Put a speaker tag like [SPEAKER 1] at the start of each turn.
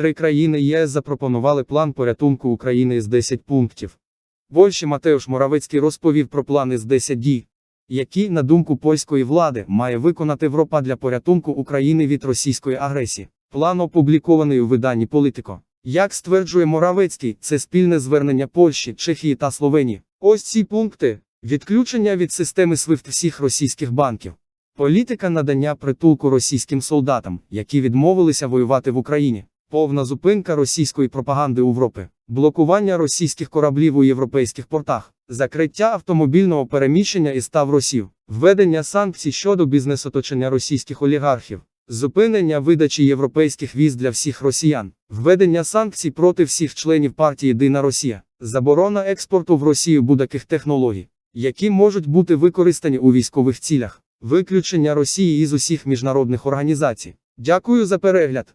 [SPEAKER 1] Три країни ЄС запропонували план порятунку України з 10 пунктів. Польщі Матеуш Моравецький розповів про плани з 10 дій, які, на думку польської влади, має виконати Європа для порятунку України від російської агресії. План опублікований у виданні Політико. Як стверджує Моравецький, це спільне звернення Польщі, Чехії та Словенії. Ось ці пункти: відключення від системи SWIFT всіх російських банків. Політика надання притулку російським солдатам, які відмовилися воювати в Україні, повна зупинка російської пропаганди у Європі, блокування російських кораблів у європейських портах, закриття автомобільного переміщення із Тавросів, введення санкцій щодо бізнесоточення російських олігархів, зупинення видачі європейських віз для всіх росіян, введення санкцій проти всіх членів партії Єдина Росія, заборона експорту в Росію будь-яких технологій, які можуть бути використані у військових цілях. Виключення Росії із усіх міжнародних організацій. Дякую за перегляд.